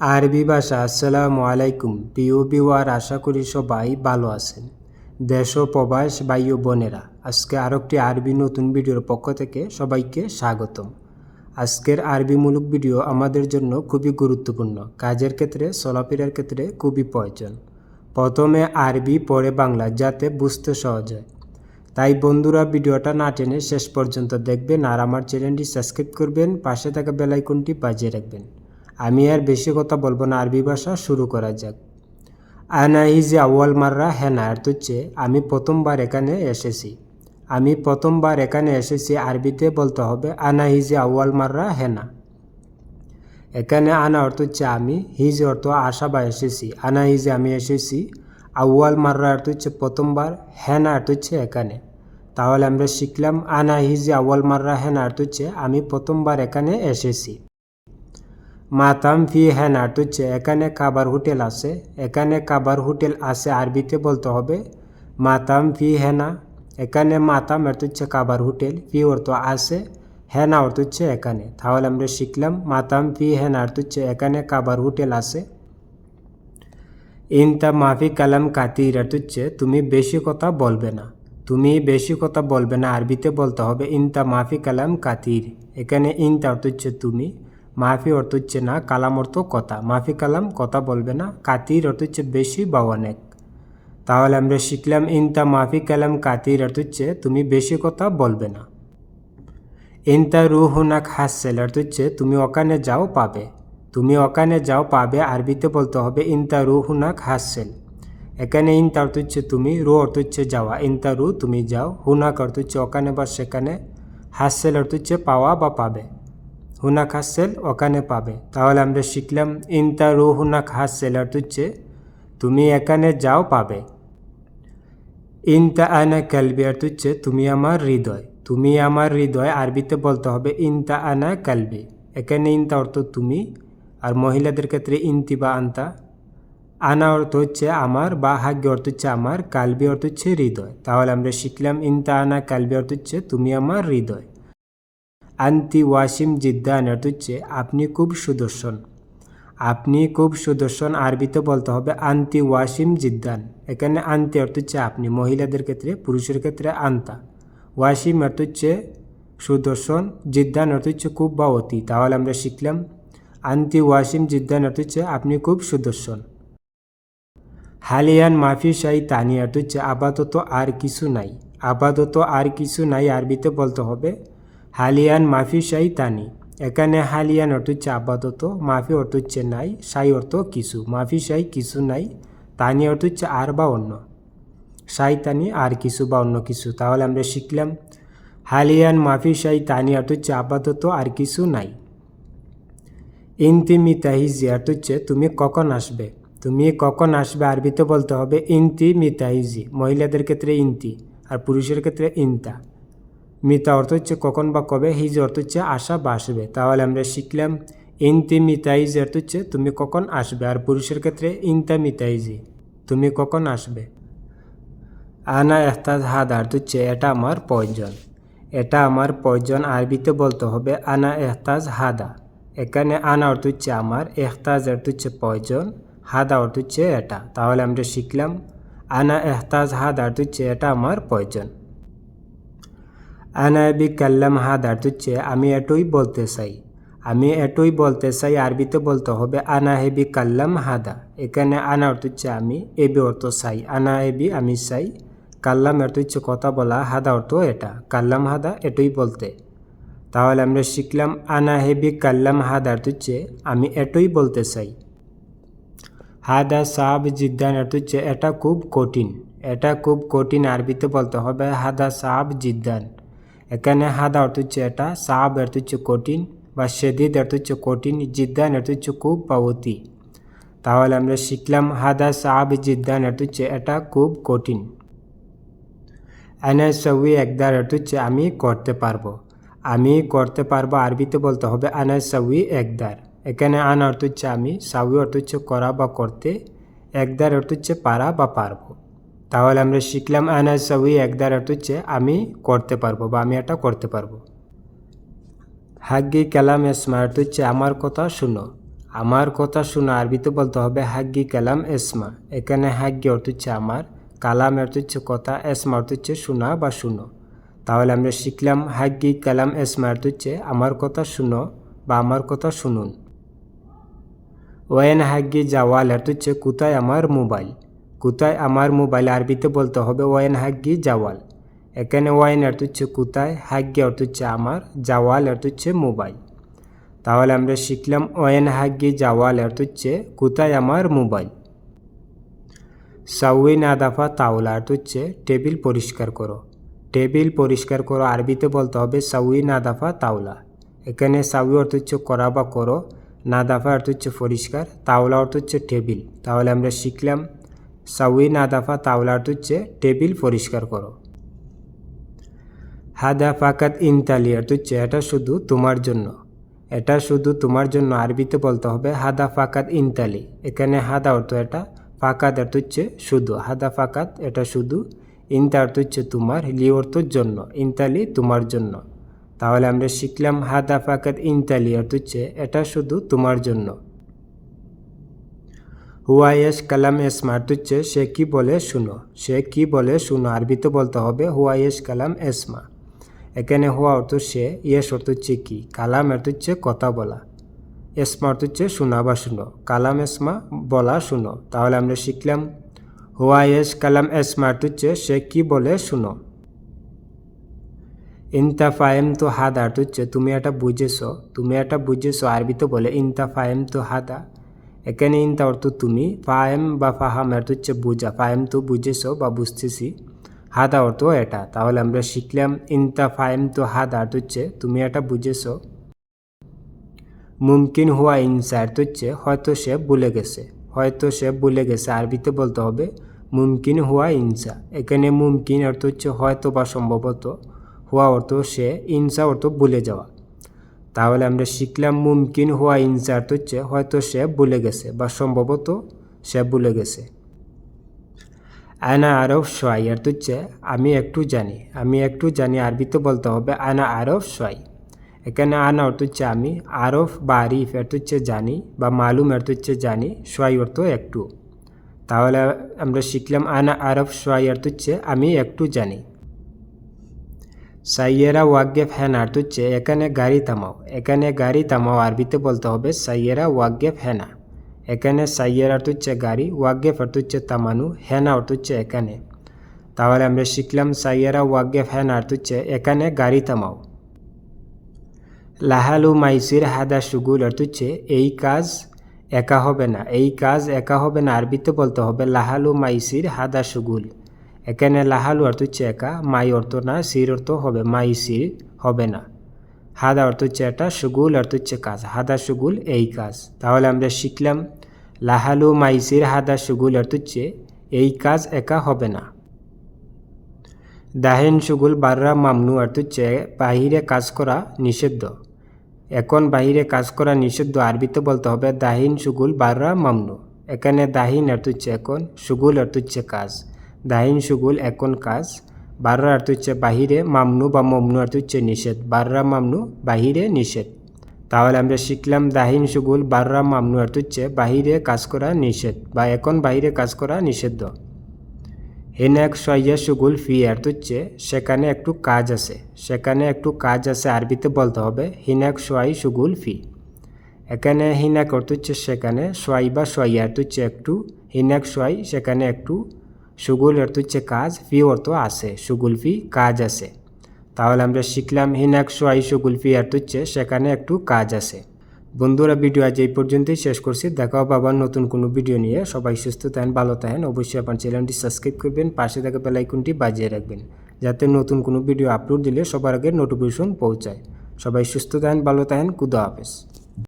আরবি ভাষা, আসসালামু আলাইকুম প্রিয় বিওয়ার আশা করি সবাই ভালো আছেন। দেশ ও প্রবাস ও বোনেরা, আজকে আরও একটি আরবি নতুন ভিডিওর পক্ষ থেকে সবাইকে স্বাগতম। আজকের আরবিমূলক ভিডিও আমাদের জন্য খুবই গুরুত্বপূর্ণ। কাজের ক্ষেত্রে, চলাফেরার ক্ষেত্রে খুবই প্রয়োজন। প্রথমে আরবি, পরে বাংলা, যাতে বুঝতে সহজ হয়। তাই বন্ধুরা, ভিডিওটা না টেনে শেষ পর্যন্ত দেখবেন আর আমার চ্যানেলটি সাবস্ক্রাইব করবেন, পাশে থাকা বেলাইকনটি বাজিয়ে রাখবেন। আমি আর বেশি কথা বলব না, আরবি ভাষা শুরু করা যাক। আনা ইজি আউয়াল মাররা হেনা অর্থ হচ্ছে আমি প্রথমবার এখানে এসেছি। আমি প্রথমবার এখানে এসেছি, আরবিতে বলতে হবে, আনা হিজি আউয়াল মাররা হেনা এখানে আনা অর্থ হচ্ছে আমি, হিজ অর্থ আশা বা এসেছি। আনা হিজে আমি এসেছি, আউয়াল মাররা অর্থ হচ্ছে প্রথমবার হেনা অর্থ হচ্ছে এখানে। তাহলে আমরা শিখলাম, আনা হিজি আউয়াল মাররা হেনা অর্থ হচ্ছে আমি প্রথমবার এখানে এসেছি। মাতাম ফি হেনা অর্থ হচ্ছে এখানে খাবার হোটেল আছে, এখানে খাবার হোটেল আছে আরবিতে বলতে হবে, মাতাম ফি হেনা, এখানে মাতাম অর্থ হচ্ছে খাবার হোটেল, ফি অর্থ আছে, হেনা অর্থ হচ্ছে এখানে, তাহলে আমরা শিখলাম, মাতাম ফি হেনা অর্থ হচ্ছে এখানে খাবার হোটেল আছে। ইনতা মাফি কালাম কাতির অর্থ হচ্ছে তুমি বেশি কথা বলবে না, তুমি বেশি কথা বলবে না, আরবিতে বলতে হবে, ইনতা মাফি কালাম কাতির, এখানে ইনতা অর্থ হচ্ছে তুমি মাফি অর্থ হচ্ছে না, কালাম অর্থ কথা। মাফি কালাম কথা বলবে না, কাতির অর্থ হচ্ছে বেশি বা অনেক তাহলে আমরা শিখলাম ইনতা মাফি কালাম কাতির অর্থ হচ্ছে তুমি বেশি কথা বলবে না। ইনতা রু রুহুনাক হাসেল অর্থ হচ্ছে তুমি ওখানে যাও পাবে। তুমি ওখানে যাও পাবে, আরবিতে বলতে হবে ইনতা রু রুহুনাক হাসেল এখানে ইনতা অর্থ হচ্ছে তুমি, রু অর্থ হচ্ছে যাওয়া। ইনতা রু, তুমি যাও। হুনাক অর্থ হচ্ছে ওখানে বা সেখানে। হাসেল অর্থ হচ্ছে পাওয়া বা পাবে। হুনাক হাসেল ওখানে পাবে। তাহলে আমরা শিখলাম, ইনতা রু হুনাক হাসেল অর্থ হচ্ছে, তুমি এখানে যাও পাবে। ইনতা আনা কালবি অর্থ হচ্ছে, তুমি আমার হৃদয়। তুমি আমার হৃদয়, আরবিতে বলতে হবে, ইনতা আনা কালবি। এখানে ইনতা অর্থ তুমি, আর মহিলাদের ক্ষেত্রে ইনতি বা আন্তা। আনা অর্থ হচ্ছে আমার, বা হাগ্য অর্থ হচ্ছে আমার, কালবি অর্থ হচ্ছে হৃদয়। তাহলে আমরা শিখলাম, ইনতা আনা কালবি অর্থ হচ্ছে, তুমি আমার হৃদয়। আন্তি ওয়াসিম জিদ্দান অর্থ হচ্ছে আপনি খুব সুদর্শন। আপনি খুব সুদর্শন আরবিতে বলতে হবে আন্তি ওয়াসিম জিদ্দান। এখানে আন্তি অর্থ হচ্ছে আপনি মহিলাদের ক্ষেত্রে, পুরুষের ক্ষেত্রে আন্তা। ওয়াসিম অর্থ হচ্ছে সুদর্শন, জিদ্দান অর্থ হচ্ছে খুব বা অতি। তাহলে আমরা শিখলাম, আন্তি ওয়াসিম জিদ্দান অর্থ হচ্ছে আপনি খুব সুদর্শন। হালিয়ান মাফি শাহী তানি অর্থ হচ্ছে আপাতত আর কিছু নাই। আপাতত আর কিছু নাই আরবিতে বলতে হবে হালিয়ান মাফি শাহী তানি এখানে হালিয়ান অর্থ হচ্ছে আপাতত, মাফি অর্থ হচ্ছে নাই, সাই অর্থ কিছু, মাফি সাই কিছু নাই, তানি অর্থ হচ্ছে আর বা অন্য। সাই তানি আর কিছু বা অন্য কিছু, তাহলে আমরা শিখলাম, হালিয়ান মাফি সাই তানি অর্থ হচ্ছে আপাতত আর কিছু নাই। ইনতি মিতাহিজি অর্থ হচ্ছে তুমি কখন আসবে? তুমি কখন আসবে আরবিতে বলতে হবে ইন্তি মিতাহিজি মহিলাদের ক্ষেত্রে ইন্তি আর পুরুষের ক্ষেত্রে ইনতা। মিতা অর্থ হচ্ছে কখন বা কবে হিজ অর্থ হচ্ছে আসা বা আসবে। তাহলে আমরা শিখলাম, ইনতি মিতাইজ অর্থ হচ্ছে তুমি কখন আসবে, আর পুরুষের ক্ষেত্রে ইনতা মিতাইজি তুমি কখন আসবে। আনা এহতাজ হাদ অর্থ হচ্ছে, এটা আমার প্রয়োজন এটা আমার প্রয়োজন আরবিতে বলতে হবে, আনা এহতাজ হাদা এখানে আনা অর্থ হচ্ছে আমার, এহতাজ অর্থ হচ্ছে প্রয়োজন হাদা অর্থ হচ্ছে এটা। তাহলে আমরা শিখলাম, আনা এহতাজ হাদ অর্থ হচ্ছে, এটা আমার প্রয়োজন আনাবি কাল্লাম হাদ অর্থ হচ্ছে আমি এটই বলতে চাই। আমি এটই বলতে চাই, আরবিতে বলতে হবে, আনা হেবি কাল্লাম হাদা এখানে আনা অর্থ হচ্ছে আমি এবি অর্থ চাই। আনা হেবি আমি চাই, কাল্লাম অর্থ হচ্ছে কথা বলা হাদা অর্থ এটা। কাল্লাম হাদা এটই বলতে। তাহলে আমরা শিখলাম, আনা হেবি কাল্লাম হাদা অর্থ হচ্ছে, আমি এটই বলতে চাই। হাদা সাব জিদ্দান অর্থ হচ্ছে, এটা খুব কঠিন। এটা খুব কঠিন, আরবিতে বলতে হবে হাদা সাব জিদ্দান। এখানে হাদা অর্থ হচ্ছে এটা, সাব অর্থ হচ্ছে কঠিন বা সেদিদ অর্থ হচ্ছে কঠিন, জিদ্দান অর্থ হচ্ছে খুব অতি তাহলে আমরা শিখলাম হাদা, সাব, জিদ্দান অর্থ হচ্ছে এটা খুব কঠিন। আনা সউই একদার অর্থ হচ্ছে আমি করতে পারব। আমি করতে পারব, আরবিতে বলতে হবে আনা সউই একদার। এখানে আন অর্থ হচ্ছে আমি সাউই অর্থ হচ্ছে করা বা করতে, একদার অর্থ হচ্ছে পারা বা পারব। তাহলে আমরা শিখলাম আনা সউই একদার অর্থ হচ্ছে আমি করতে পারব বা আমি এটা করতে পারব। হাগ্গি কালাম এসমা অর্থ হচ্ছে আমার কথা শুনো। আমার কথা শোনো, আরবিতে বলতে হবে হাগ্গি কালাম এসমা এখানে হাগ্গি অর্থ হচ্ছে আমার, কালাম অর্থ হচ্ছে কথা এসমা অর্থ হচ্ছে শোনা বা শুনো। তাহলে আমরা শিখলাম হাগ্গি কালাম এসমা অর্থ হচ্ছে আমার কথা শুনো বা আমার কথা শুনুন। ওয়েন হাগ্গি জাওয়াল অর্থ হচ্ছে কোথায় আমার মোবাইল। কোথায় আমার মোবাইল আরবিতে বলতে হবে ওয়েন হাগ্গি জাওয়াল। এখানে ওয়াইন অর্থ হচ্ছে কোথায় হাগ্গি অর্থ হচ্ছে আমার, জাওয়াল অর্থ হচ্ছে মোবাইল। তাহলে আমরা শিখলাম ওয়েন হাগ্গি জাওয়াল অর্থ হচ্ছে কোথায় আমার মোবাইল। সাউই নাদাফা তাওলা অর্থ হচ্ছে টেবিল পরিষ্কার করো। টেবিল পরিষ্কার করো আরবিতে বলতে হবে সাউই নাদাফা তাওলা। এখানে সাউই অর্থ হচ্ছে করা বা করো, নাদাফা অর্থ হচ্ছে পরিষ্কার, তাওলা অর্থ হচ্ছে টেবিল। তাহলে আমরা শিখলাম সাউই নাদাফা তাওলা অর্থ হচ্ছে টেবিল পরিষ্কার করো। হাদা ফাকাত ইনতালি অর্থ হচ্ছে এটা শুধু তোমার জন্য। এটা শুধু তোমার জন্য, আরবিতে বলতে হবে হাদা ফাকাত ইনতালি। এখানে হাদা অর্থ এটা ফাকাত অর্থ হচ্ছে শুধু। হাদা ফাকাত এটা শুধু ইনতা অর্থ হচ্ছে তোমার লি অর্থ জন্য, ইনতালি তোমার জন্য। তাহলে আমরা শিখলাম হাদা ফাকাত ইনতালি অর্থ হচ্ছে এটা শুধু তোমার জন্য। হুয়াইয়েস কালাম এস অর্থ হচ্ছে সে কি বলে শুনো। সে কি বলে শুনো আরবিতে বলতে হবে হুয়াইয়েস কালাম এসমা এখানে হুয়া অর্থ সে ইয়েস অর্থ হচ্ছে কি, কালাম অর্থ হচ্ছে কথা বলা। এসমা অর্থ হচ্ছে শোনা বা শুনো, কালাম এসমা বলা শুনো। তাহলে আমরা শিখলাম হুয়া ইয়েস কালাম এসমা অর্থ হচ্ছে সে কি বলে শুনো? ইনতা ফায়েম তো হাদা, অর্থ হচ্ছে তুমি এটা বুঝেছ, তুমি এটা বুঝেছ আরবিতে বলে ইনতা ফায়েম তো হাদা। এখানে ইনতা অর্থ তুমি ফায়েম বা ফাহাম অর্থ হচ্ছে বুঝা ফায়েম তো বুঝেছ বা বুঝতেছি হাদা অর্থ এটা, তাহলে আমরা শিখলাম ইনতা ফায়েম তো হাদা অর্থ হচ্ছে তুমি এটা বুঝেছ মুমকিন হুয়া ইনসা অর্থ হচ্ছে হয়তো সে ভুলে গেছে, হয়তো সে ভুলে গেছে, আরবিতে বলতে হবে, মুমকিন হুয়া ইনসা এখানে মুমকিন অর্থ হচ্ছে হয়তো বা সম্ভবত, হুয়া অর্থ সে ইনসা অর্থ ভুলে যাওয়া। তাহলে আমরা শিখলাম মুমকিন হওয়া ইনসা অর্থ হচ্ছে, হয়তো সে ভুলে গেছে বা সম্ভবত সে ভুলে গেছে। আনা আরফ সোয়াই অর্থ হচ্ছে, আমি একটু জানি, আমি একটু জানি আরবিতে বলতে হবে, আনা আরফ সোয়াই। এখানে আনা অর্থ হচ্ছে আমি আরফ বা আরিফ অর্থ হচ্ছে জানি বা মালুম অর্থ হচ্ছে জানি, সোয়াই অর্থ একটু। তাহলে আমরা শিখলাম আনা আরফ সোয়াই অর্থ হচ্ছে, আমি একটু জানি। সাইয়েরা ওয়াগ্গেফ হ্যান অর্থ হচ্ছে এখানে গাড়ি থামাও, এখানে গাড়ি থামাও, আরবিতে বলতে হবে সাইয়েরা ওয়াগ্গেফ হ্যানা এখানে সাইয়ের হচ্ছে গাড়ি ওয়াগ্গেফ অর্থ হচ্ছে তামানু হ্যানা অর্থ হচ্ছে এখানে। তাহলে আমরা শিখলাম সাইয়েরা ওয়াগ্গেফ হ্যান অর্থ হচ্ছে এখানে গাড়ি থামাও। লাহালু মাইসির হাদা সুগুল অর্থ হচ্ছে এই কাজ একা হবে না, এই কাজ একা হবে না, আরবিতে বলতে হবে লাহালু মাইসির হাদা সুগুল। এখানে লাহালু অর্থ হচ্ছে একা, মাই অর্থ না, সির অর্থ হবে মাইসির হবে না। হাদা অর্থ হচ্ছে এটা, সুগুল অর্থ হচ্ছে কাজ, হাদা সুগুল এই কাজ। তাহলে আমরা শিখলাম, লাহালু মাইসির হাদা সুগুল অর্থ হচ্ছে এই কাজ একা হবে না। দাহেন সুগুল, বাররা, মামনু অর্থ হচ্ছে বাহিরে কাজ করা নিষিদ্ধ। এখন বাহিরে কাজ করা নিষিদ্ধ, আরবিতে বলতে হবে দাহিন, সুগুল, বাররা, মামনু। এখানে দাহিন অর্থ হচ্ছে এখন, সুগুল অর্থ হচ্ছে কাজ। দাহিন সুগুল এখন কাজ। বাররা অর্থ হচ্ছে বাহিরে, মামনু বা মমনু অর্থ হচ্ছে নিষেধ। বাররা, মামনু, বাহিরে, নিষেধ। তাহলে আমরা শিখলাম দাহিন সুগুল বাররা, মামনু অর্থ হচ্ছে বাহিরে কাজ করা নিষেধ বা এখন বাহিরে কাজ করা নিষিদ্ধ। হেনাক সయ్యা সুগুল ফি অর্থ হচ্ছে সেখানে একটু কাজ আছে। সেখানে একটু কাজ আছে, আরবিতে বলতে হবে হিনাক সোয়াই সুগুল ফি। এখানে হিনাক অর্থ হচ্ছে সেখানে সোয়াই বা সোয়াই অর্থ হচ্ছে একটু, হিনাক সোয়াই সেখানে একটু সুগুল অর্থ হচ্ছে কাজ, ফি অর্থ আছে, সুগুল ফি কাজ আছে। তাহলে আমরা শিখলাম হিনাক সোয়াই সুগুল ফি অর্থ হচ্ছে সেখানে একটু কাজ আছে। বন্ধুরা, ভিডিও আজ এই পর্যন্তই শেষ করছি। দেখা হবে আবার নতুন কোনো ভিডিও নিয়ে। সবাই সুস্থ থাকেন, ভালো থাকেন। অবশ্যই আপনার চ্যানেলটি সাবস্ক্রাইব করবেন, পাশে থাকা বেলাইকনটি বাজিয়ে রাখবেন, যাতে নতুন কোনো ভিডিও আপলোড দিলে সবার আগে নোটিফিকেশন পৌঁছায়। সবাই সুস্থ থাকেন, ভালো থাকেন। কুদা হাফেজ।